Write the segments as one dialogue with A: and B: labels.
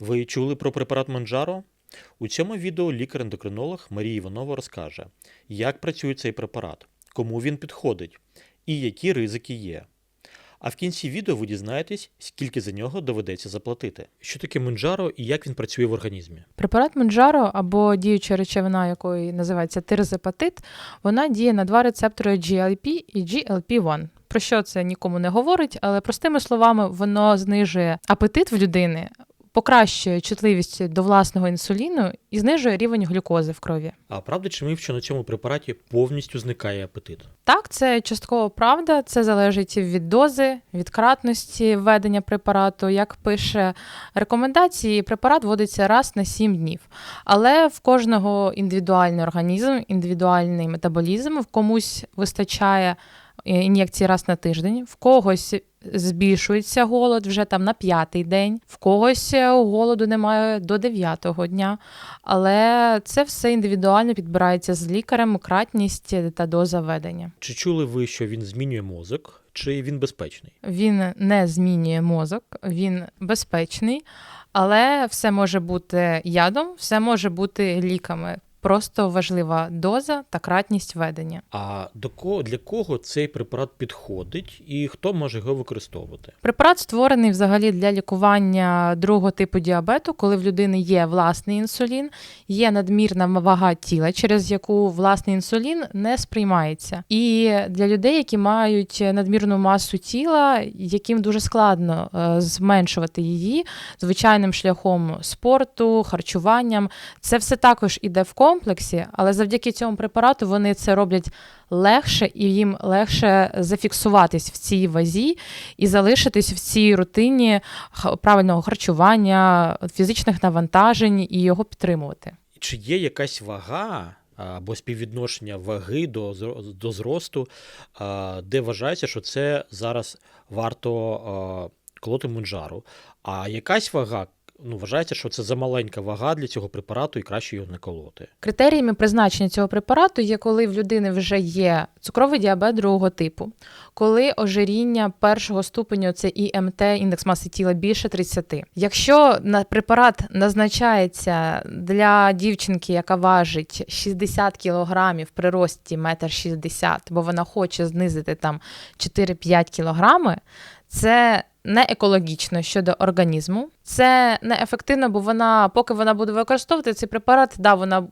A: Ви чули про препарат Манджаро? У цьому відео лікар-ендокринолог Марія Іванова розкаже, як працює цей препарат, кому він підходить і які ризики є. А в кінці відео ви дізнаєтесь, скільки за нього доведеться заплатити. Що таке Манджаро і як він працює в організмі?
B: Препарат Монджаро або діюча речовина, якої називається тирзепатит, вона діє на два рецептори GLP і GLP-1. Про що це нікому не говорить, але простими словами, воно знижує апетит в людини, покращує чутливість до власного інсуліну і знижує рівень глюкози в крові.
A: А правда чи миф, що на цьому препараті повністю зникає апетит?
B: Так, це частково правда. Це залежить від дози, від кратності введення препарату. Як пише рекомендації, препарат вводиться раз на 7 днів. Але в кожного індивідуальний організм, індивідуальний метаболізм, в комусь вистачає е, ін'єкції раз на тиждень, в когось збільшується голод вже там на п'ятий день, в когось е, голоду немає до дев'ятого дня. Але це все індивідуально підбирається з лікарем, кратність та доза ведення.
A: Чи чули ви, що він змінює мозок, чи він безпечний?
B: Він не змінює мозок, він безпечний, але все може бути ядом, все може бути ліками. Просто важлива доза та кратність ведення.
A: А до кого для кого цей препарат підходить і хто може його використовувати?
B: Препарат створений взагалі для лікування другого типу діабету, коли в людини є власний інсулін, є надмірна вага тіла, через яку власний інсулін не сприймається. І для людей, які мають надмірну масу тіла, яким дуже складно е, зменшувати її звичайним шляхом спорту, харчуванням, це все також іде в комплексі, але завдяки цьому препарату вони це роблять легше і їм легше зафіксуватись в цій вазі і залишитись в цій рутині правильного харчування, фізичних навантажень і його підтримувати.
A: Чи є якась вага або співвідношення ваги до, до зросту, де вважається, що це зараз варто колоти мунджару, а якась вага, ну, вважається, що це замаленька вага для цього препарату і краще його не колоти.
B: Критеріями призначення цього препарату є, коли в людини вже є цукровий діабет другого типу, коли ожиріння першого ступеню це ІМТ, індекс маси тіла більше 30. Якщо на препарат назначається для дівчинки, яка важить 60 кг при рості 1,60 м, бо вона хоче знизити там 4-5 кг, це не екологічно щодо організму. Це не ефективно, бо вона, поки вона буде використовувати цей препарат, да, вона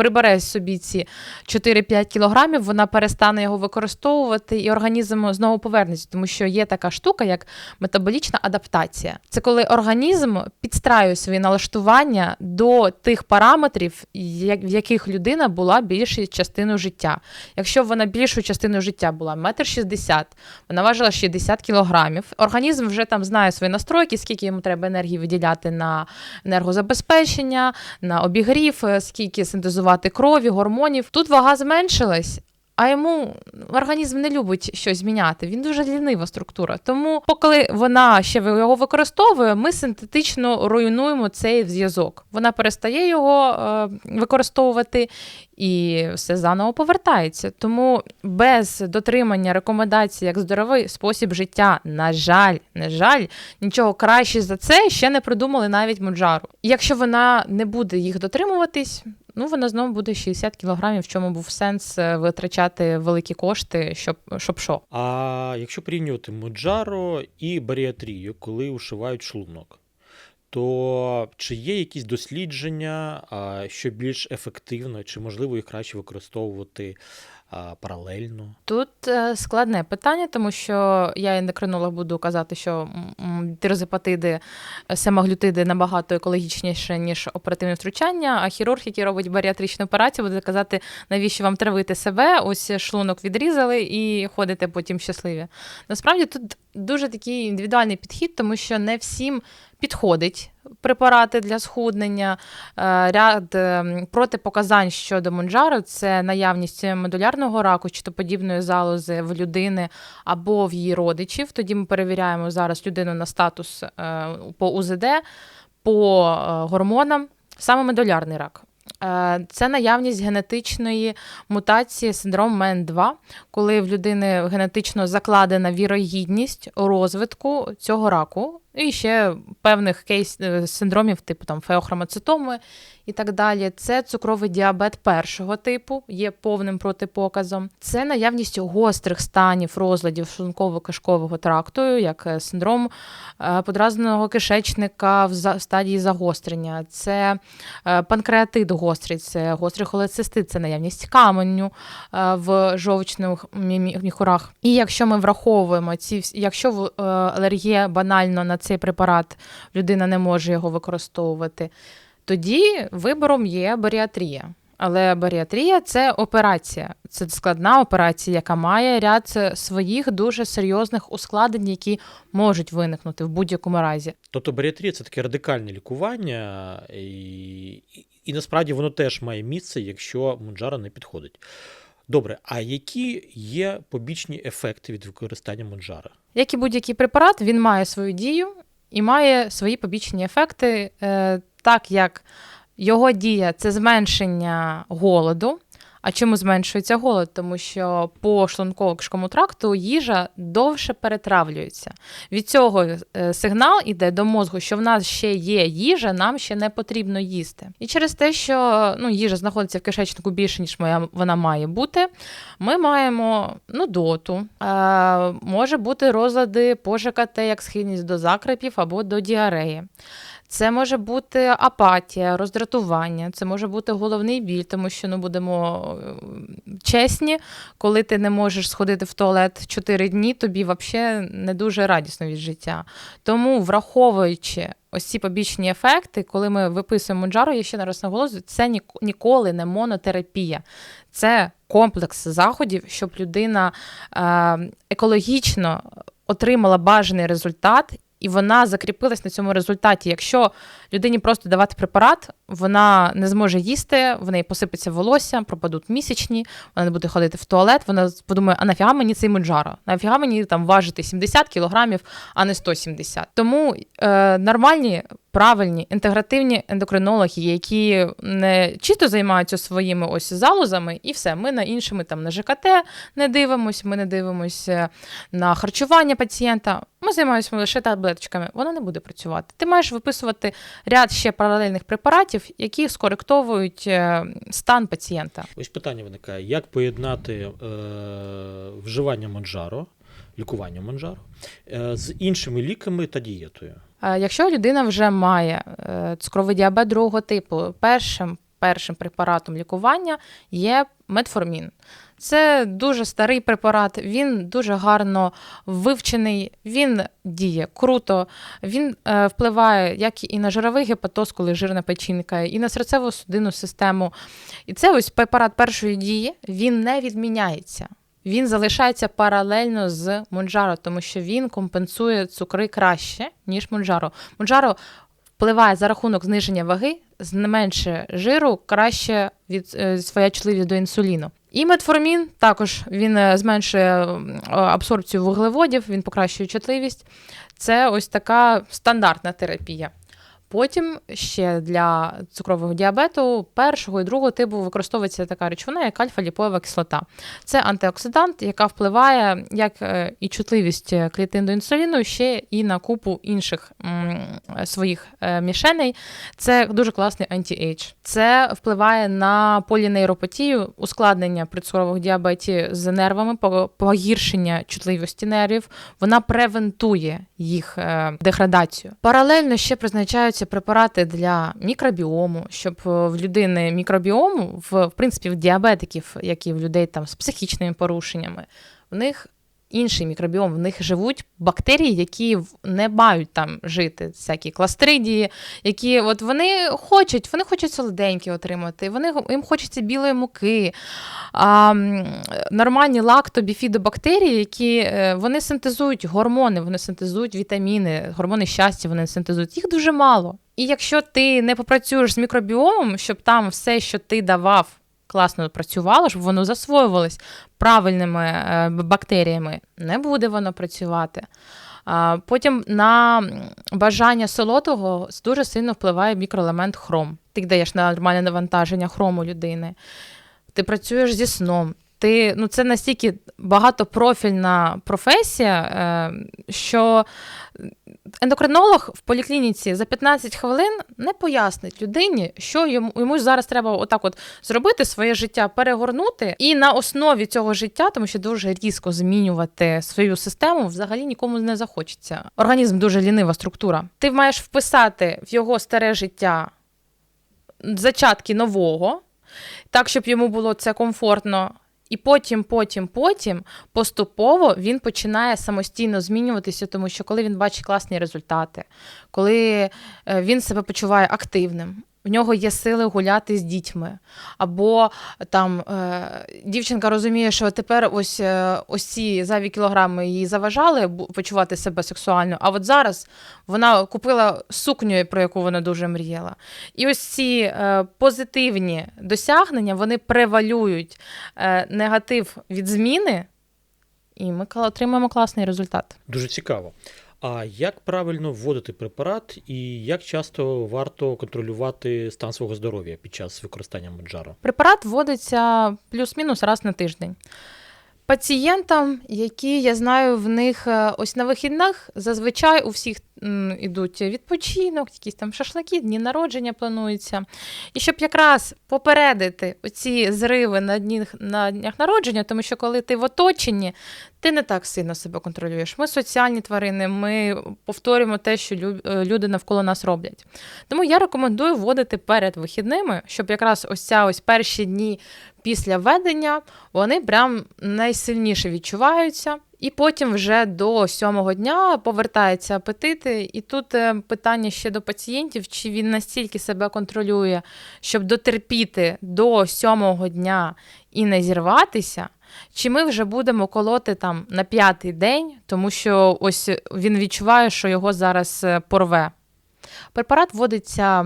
B: прибере собі ці 4-5 кілограмів, вона перестане його використовувати, і організм знову повернеться, тому що є така штука, як метаболічна адаптація. Це коли організм підстраює свої налаштування до тих параметрів, в яких людина була більшу частину життя. Якщо вона більшу частину життя була 1,60 м, вона важила 60 кілограмів, організм вже там знає свої настройки, скільки йому треба енергії виділяти на енергозабезпечення, на обігрів, е, скільки синтезувати крові, гормонів. Тут вага зменшилась. А йому організм не любить щось міняти. Він дуже лінива структура. Тому, поки вона ще його використовує, ми синтетично руйнуємо цей зв'язок. Вона перестає його е, використовувати і все заново повертається. Тому без дотримання рекомендацій як здоровий спосіб життя, на жаль, на жаль, нічого краще за це ще не придумали навіть Моджару. І Якщо вона не буде їх дотримуватись, ну вона знову буде 60 кілограмів, в чому був сенс е, витрачати великі кошти, щоб щоб що.
A: А якщо порівнювати Моджаро і баріатрію, коли ушивають шлунок, то чи є якісь дослідження, що більш ефективно, чи можливо їх краще використовувати паралельно?
B: Тут е, складне питання, тому що я ендокринолог буду казати, що тирозепатиди, е, семаглютиди набагато екологічніше, ніж оперативне втручання, а хірург, який робить баріатричну операцію, буде казати, навіщо вам травити себе, ось шлунок відрізали і ходите потім щасливі. Насправді тут дуже такий індивідуальний підхід, тому що не всім підходить препарати для схуднення. Е, Ряд е, протипоказань щодо Монджаро це наявність медулярного раку, щитоподібної залози в людини або в її родичів. Тоді ми перевіряємо зараз людину на статус е, по УЗД, по гормонам, саме медулярний рак. Це наявність генетичної мутації синдрому МЕН2, коли в людини генетично закладена вірогідність розвитку цього раку. І ще певних кейс е, синдромів, типу там феохромоцитоми і так далі. Це цукровий діабет першого типу, є повним протипоказом. Це наявність гострих станів розладів шлунково-кишкового тракту, як е, синдром е, подразненого кишечника в стадії загострення. Це панкреатит гострий, це гострий холецистит, це наявність каменю в жовчних мі- мі- міхурах. І якщо ми враховуємо ці, якщо алергія банально на цей препарат, людина не може його використовувати, тоді вибором є баріатрія. Але баріатрія це операція, це складна операція, яка має ряд своїх дуже серйозних ускладнень, які можуть виникнути в будь-якому разі.
A: Тобто баріатрія це таке радикальне лікування, і, і, і насправді воно теж має місце, якщо Монджаро не підходить. Добре, а які є побічні ефекти від використання Монжара?
B: Як і будь-який препарат, він має свою дію і має свої побічні ефекти, е, так як його дія це зменшення голоду. А чому зменшується голод? Тому що по шлунково-кишковому тракту їжа довше перетравлюється. Від цього е, сигнал іде до мозку, що в нас ще є їжа, нам ще не потрібно їсти. І через те, що ну, їжа знаходиться в кишечнику більше, ніж вона має бути, ми маємо нудоту, е, може бути розлади по ЖКТ, як схильність до закрепів або до діареї. Це може бути апатія, роздратування, це може бути головний біль, тому що ну будемо е, чесні, коли ти не можеш сходити в туалет 4 дні, тобі взагалі не дуже радісно від життя. Тому, враховуючи ось ці побічні ефекти, коли ми виписуємо Монджаро, я ще не раз наголошую, це ніколи не монотерапія. Це комплекс заходів, щоб людина е, екологічно отримала бажаний результат. І вона закріпилась на цьому результаті. Якщо людині просто давати препарат, вона не зможе їсти, в неї посипеться волосся, пропадуть місячні, вона не буде ходити в туалет, вона подумає, а нафіга мені цей Монджаро? Нафіга мені там важити 70 кілограмів, а не 170. Тому е, нормальні, правильні, інтегративні ендокринологи, які не чисто займаються своїми ось залозами, і все. Ми на іншими там на ЖКТ не дивимося, ми не дивимося на харчування пацієнта. Ми займаємося лише таблеточками. Воно не буде працювати. Ти маєш виписувати ряд ще паралельних препаратів, які скоректовують е, стан пацієнта.
A: Ось питання виникає: як поєднати е, вживання Монджаро, лікування Монджаро е, з іншими ліками та дієтою?
B: Е, Якщо людина вже має е, цукровий діабет другого типу, першим, першим препаратом лікування є метформін. Це дуже старий препарат, він дуже гарно вивчений, він діє круто, він е, впливає як і на жировий гепатоз, коли жирна печінка, і на серцево-судинну систему. І це ось препарат першої дії, він не відміняється. Він залишається паралельно з Монджаро, тому що він компенсує цукри краще, ніж Монджаро. Монджаро впливає за рахунок зниження ваги, менше жиру, краще від е, своя чутливість до інсуліну. І метформін також він е, зменшує абсорбцію вуглеводів, він покращує чутливість. Це ось така стандартна терапія. Потім ще для цукрового діабету першого і другого типу використовується така речовина, як альфа-ліпоєва кислота. Це антиоксидант, яка впливає як е, і чутливість клітин до інсуліну, ще і на купу інших м, своїх е, мішеней. Це дуже класний анті-ейдж. Це впливає на полінейропатію, ускладнення при цукровому діабеті з нервами, погіршення чутливості нервів. Вона превентує їх е, деградацію. Паралельно ще призначаються препарати для мікробіому, щоб е, в людини мікробіому, в, в принципі, в діабетиків, як і в людей там з психічними порушеннями, в них інший мікробіом, в них живуть бактерії, які не мають там жити, всякі кластридії, які от вони хочуть, вони хочуть солоденькі отримати, вони їм хочеться білої муки. А, нормальні лактобіфідобактерії, які е, вони синтезують гормони, вони синтезують вітаміни, гормони щастя, вони синтезують. Їх дуже мало. І якщо ти не попрацюєш з мікробіомом, щоб там все, що ти давав, класно працювало, щоб воно засвоювалось правильними е, бактеріями, не буде воно працювати. Потім на бажання солодкого дуже сильно впливає мікроелемент хром. Ти даєш нормальне навантаження хрому людини. Ти працюєш зі сном. Ти, ну, це настільки багатопрофільна професія, е, що ендокринолог в поліклініці за 15 хвилин не пояснить людині, що йому, йому зараз треба отак от зробити своє життя, перегорнути, і на основі цього життя, тому що дуже різко змінювати свою систему, взагалі нікому не захочеться. Організм дуже лінива структура. Ти маєш вписати в його старе життя зачатки нового, так, щоб йому було це комфортно. І потім, потім, потім поступово він починає самостійно змінюватися, тому що коли він бачить класні результати, коли е, він себе почуває активним. В нього є сили гуляти з дітьми. Або там е, дівчинка розуміє, що тепер ось, е, ось ці зайві кілограми їй заважали почувати себе сексуально. А от зараз вона купила сукню, про яку вона дуже мріяла. І ось ці е, позитивні досягнення вони превалюють негатив від зміни, і ми отримаємо класний результат.
A: Дуже цікаво. А як правильно вводити препарат і як часто варто контролювати стан свого здоров'я під час використання Моджаро?
B: Препарат вводиться плюс-мінус раз на тиждень. Пацієнтам, які я знаю, в них е, ось на вихідних зазвичай у всіх ідуть відпочинок, якісь там шашлики, дні народження плануються. І щоб якраз попередити оці зриви на днях, на днях народження, тому що коли ти в оточенні, ти не так сильно себе контролюєш. Ми соціальні тварини, ми повторюємо те, що е, люди навколо нас роблять. Тому я рекомендую вводити перед вихідними, щоб якраз ось ця ось перші дні після введення вони прям найсильніше відчуваються. І потім вже до сьомого дня повертаються апетити. І тут е, питання ще до пацієнтів, чи він настільки себе контролює, щоб дотерпіти до сьомого дня і не зірватися. Чи ми вже будемо колоти там на п'ятий день, тому що ось він відчуває, що його зараз е, порве. Препарат вводиться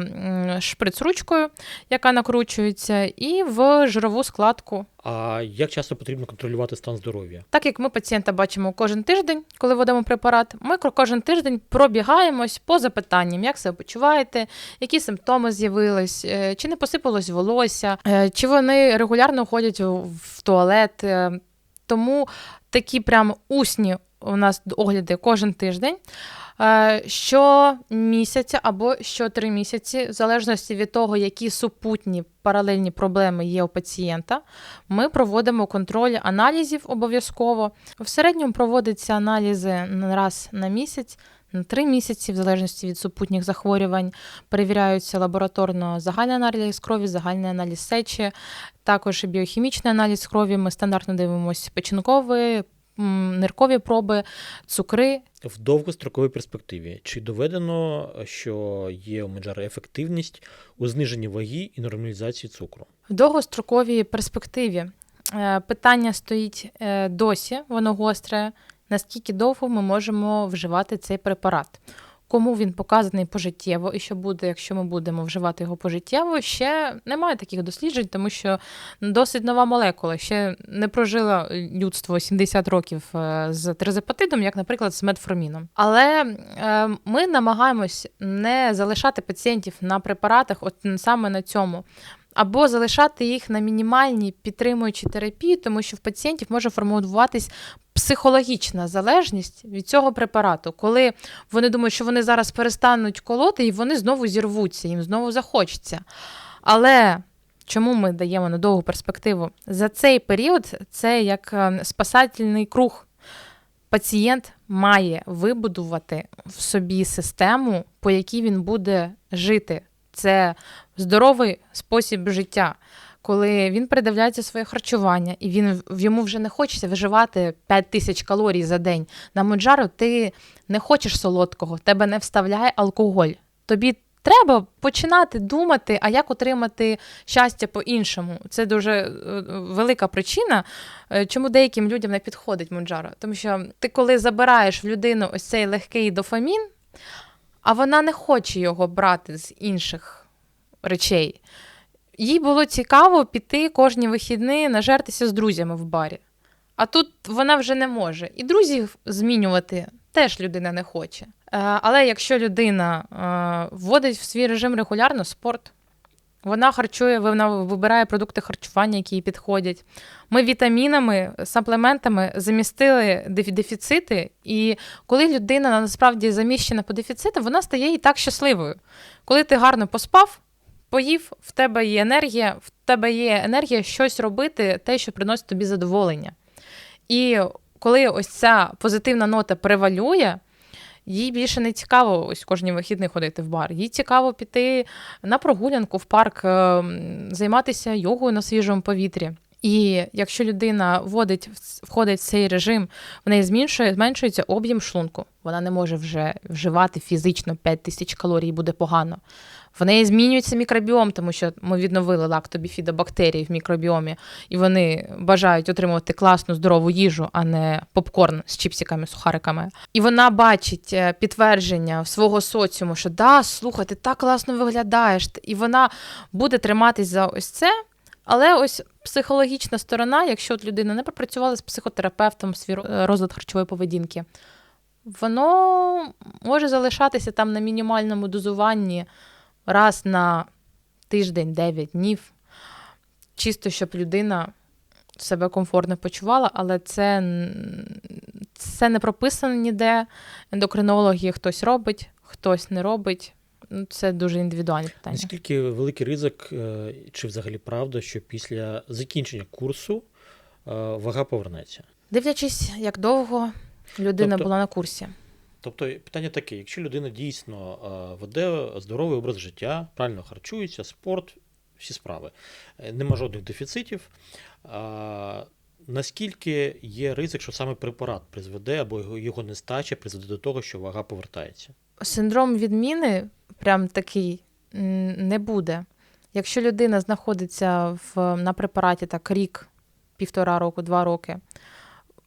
B: шприц-ручкою, яка накручується, і в жирову складку.
A: А як часто потрібно контролювати стан здоров'я?
B: Так як ми пацієнта бачимо кожен тиждень, коли вводимо препарат, ми кожен тиждень пробігаємось по запитанням, як себе почуваєте, які симптоми з'явились, е, чи не посипалось волосся, е, чи вони регулярно ходять в туалет. е. Тому такі прям усні у нас огляди кожен тиждень. Е, Щомісяця або щотри місяці, в залежності від того, які супутні паралельні проблеми є у пацієнта, ми проводимо контроль аналізів обов'язково. В середньому проводяться аналізи на раз на місяць. На три місяці, в залежності від супутніх захворювань, перевіряються лабораторно загальний аналіз крові, загальний аналіз сечі, також біохімічний аналіз крові. Ми стандартно дивимося печінкові, м, ниркові проби, цукри.
A: В довгостроковій перспективі чи доведено, що є у Моджаро ефективність у зниженні ваги і нормалізації цукру?
B: В довгостроковій перспективі е, питання стоїть е, досі, воно гостре. Наскільки довго ми можемо вживати цей препарат? Кому він показаний пожиттєво, і що буде, якщо ми будемо вживати його пожиттєво, ще немає таких досліджень, тому що досить нова молекула. Ще не прожило людство 70 років е, з тризепатидом, як, наприклад, з метформіном. Але е, ми намагаємось не залишати пацієнтів на препаратах, от саме на цьому або залишати їх на мінімальній підтримуючій терапії, тому що в пацієнтів може формуватись психологічна залежність від цього препарату, коли вони думають, що вони зараз перестануть колоти, і вони знову зірвуться, їм знову захочеться. Але чому ми даємо на довгу перспективу? За цей період це як е, спасательний круг. Пацієнт має вибудувати в собі систему, по якій він буде жити. Це здоровий спосіб життя, коли він передивляється своє харчування, і він в- йому вже не хочеться виживати 5 тисяч калорій за день. На Моджаро ти не хочеш солодкого, тебе не вставляє алкоголь. Тобі треба починати думати, а як отримати щастя по-іншому. Це дуже е, велика причина, е, чому деяким людям не підходить Моджаро. Тому що ти, коли забираєш в людину ось цей легкий дофамін, а вона не хоче його брати з інших речей. Їй було цікаво піти кожні вихідні нажертися з друзями в барі. А тут вона вже не може. І друзів змінювати теж людина не хоче. Е, Але якщо людина е, вводить в свій режим регулярно спорт, Вона харчує, вона вибирає продукти харчування, які їй підходять. Ми вітамінами, саплементами замістили дефіцити, і коли людина насправді заміщена по дефіциту, вона стає і так щасливою. Коли ти гарно поспав, поїв, в тебе є енергія, в тебе є енергія щось робити, те, що приносить тобі задоволення. І коли ось ця позитивна нота превалює, їй більше не цікаво ось кожні вихідні ходити в бар. Їй цікаво піти на прогулянку в парк, е, займатися йогою на свіжому повітрі. І якщо людина вводить, входить в цей режим, в неї зменшує, зменшується об'єм шлунку. Вона не може вже вживати фізично 5 тисяч калорій, буде погано. В неї змінюється мікробіом, тому що ми відновили лактобіфідобактерії в мікробіомі, і вони бажають отримувати класну здорову їжу, а не попкорн з чіпсиками, сухариками. І вона бачить е, підтвердження свого соціуму, що да, слухай, ти так класно виглядаєш. І вона буде триматись за ось це. Але ось психологічна сторона, якщо от людина не пропрацювала з психотерапевтом свій ро- розлад харчової поведінки, воно може залишатися там на мінімальному дозуванні раз на тиждень, 9 днів, чисто щоб людина себе комфортно почувала, але це, це не прописано ніде. Ендокринологи хтось робить, хтось не робить. Ну, Це дуже індивідуальні питання.
A: Наскільки великий ризик, е, чи взагалі правда, що після закінчення курсу е, вага повернеться?
B: Дивлячись, як довго людина
A: Тобто-
B: була на курсі.
A: Тобто питання таке: якщо людина дійсно е, веде здоровий образ життя, правильно харчується, спорт, всі справи, е, нема жодних дефіцитів. е, Наскільки є ризик, що саме препарат призведе або його- нестача призведе до того, що вага повертається?
B: Синдром відміни, прям такий, не буде. Якщо людина знаходиться в, на препараті так рік, півтора року, два роки,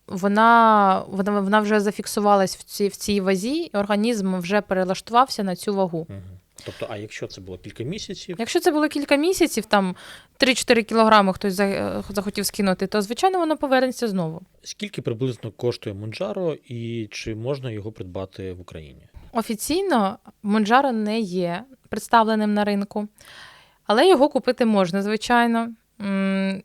B: вона, вона, вона вже зафіксувалась в цій, в цій вазі, і організм вже перелаштувався на цю вагу.
A: Угу. Тобто, а якщо це було кілька місяців,
B: Якщо це було кілька місяців, там 3-4 кілограми хтось за- захотів скинути, то звичайно воно повернеться знову.
A: скільки приблизно коштує Монджаро і чи можна його придбати в Україні?
B: Офіційно Монджаро не є представленим на ринку, але його купити можна, звичайно.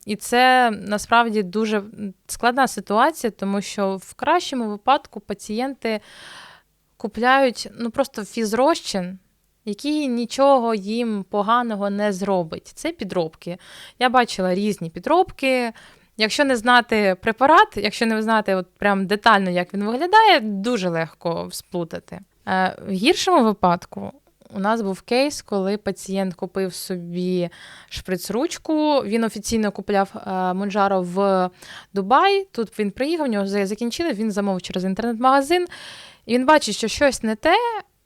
B: І це насправді дуже складна ситуація, тому що в кращому випадку пацієнти купляють ну, просто фізрозчин, який нічого їм поганого не зробить. Це підробки. Я бачила різні підробки. Якщо не знати препарат, якщо не знати от прям детально, як він виглядає, дуже легко сплутати. Е, В гіршому випадку у нас був кейс, коли пацієнт купив собі шприц-ручку. Він офіційно купляв е, Монджаро в Дубай. Тут він приїхав, у нього закінчили, він замовив через інтернет-магазин. І він бачить, що щось не те.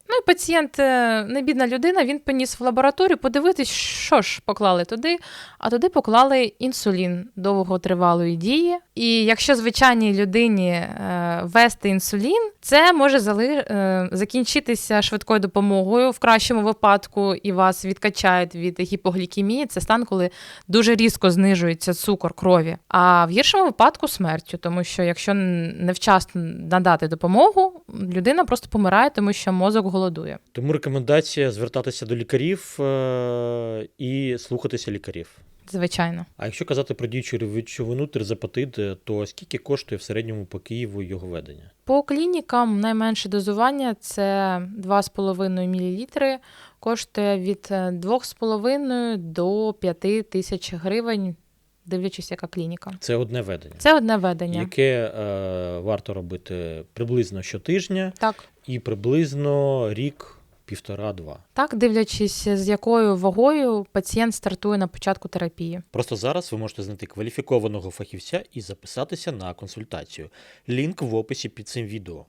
B: Ну і пацієнт, е, не бідна людина, він поніс в лабораторію подивитись, що ж поклали туди. А туди поклали інсулін довготривалої дії. І якщо звичайній людині е, ввести інсулін, це може е, закінчитися швидкою допомогою в кращому випадку, і вас відкачають від гіпоглікемії. Це стан, коли дуже різко знижується цукор крові. А в гіршому випадку смертю, тому що якщо невчасно надати допомогу, людина просто помирає, тому що мозок голодує.
A: Тому рекомендація звертатися до лікарів е, і слухатися лікарів.
B: Звичайно.
A: А якщо казати про діючу речовину тризапатид, е, то скільки коштує в середньому по Києву його ведення?
B: По клінікам найменше дозування це 2,5 мл, коштує від е, 2,5 до 5 тисяч гривень, дивлячись, яка клініка.
A: Це одне ведення,
B: Це одне ведення.
A: яке е, варто робити приблизно щотижня
B: Так.
A: і приблизно рік, півтора-два.
B: Так, дивлячись, з якою вагою пацієнт стартує на початку терапії.
A: Просто зараз ви можете знайти кваліфікованого фахівця і записатися на консультацію. Лінк в описі під цим відео.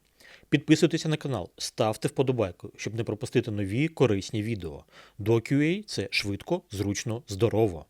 A: Підписуйтеся на канал, ставте вподобайку, щоб не пропустити нові корисні відео. До QA – це швидко, зручно, здорово.